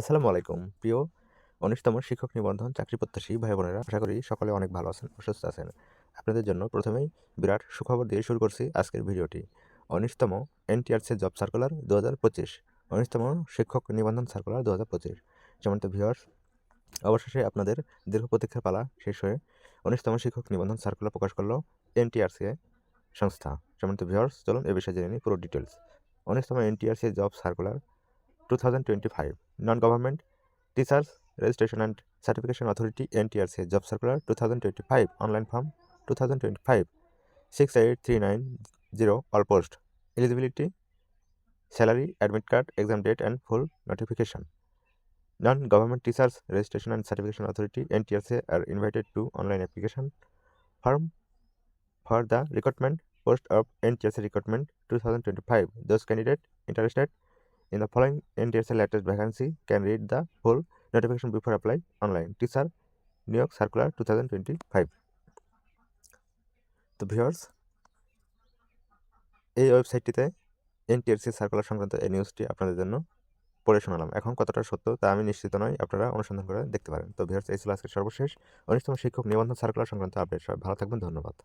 আসসালামু আলাইকুম প্রিয় উনিশতম শিক্ষক নিবন্ধন চাকরি প্রত্যাশী ভাই বোনেরা আশা করি সকলে অনেক ভালো আছেন সুস্থ আছেন আপনাদের জন্য প্রথমেই বিরাট সুখবর দিয়ে শুরু করছি আজকের ভিডিওটি উনিশতম এনটিআরসি জব সার্কুলার দু হাজার পঁচিশ উনিশতম শিক্ষক নিবন্ধন সার্কুলার দু হাজার পঁচিশ যেমন তো ভিওর্স অবশেষে আপনাদের দীর্ঘ প্রতীক্ষার পালা শেষ হয়ে উনিশতম শিক্ষক নিবন্ধন সার্কুলার প্রকাশ করলো এনটিআরসি সংস্থা যেমন তো ভিওর্স চলুন এ বিষয়ে জেনে নিই পুরো ডিটেলস উনিশতম NTRC job circular two thousand twenty five Non-Government Teachers Registration and Certification Authority NTRC Job Circular 2025 Online Form 2025 68390 All Post. Eligibility, salary, admit card, exam date and full notification. Non-Government Teachers Registration and Certification Authority NTRC are invited to online application form for the recruitment post of NTRC recruitment 2025. Those candidates interested In the following NTSA latest vacancy, can read the full notification before apply online. Teacher, New York Circular 2025. তো viewers এই ওয়েবসাইটটিতে NTRC circular সংক্রান্ত এই নিউজটি আপনাদের জন্য পড়ে শোনালাম এখন কতটা সত্য তা আমি নিশ্চিত নই আপনারা অনুসন্ধান করে দেখতে পারেন তো ভিউয়ার্স এই ছিল আজকের সর্বশেষ উনিশতম শিক্ষক নিবন্ধন সার্কুলার সংক্রান্ত আপডেট ভালো থাকবেন ধন্যবাদ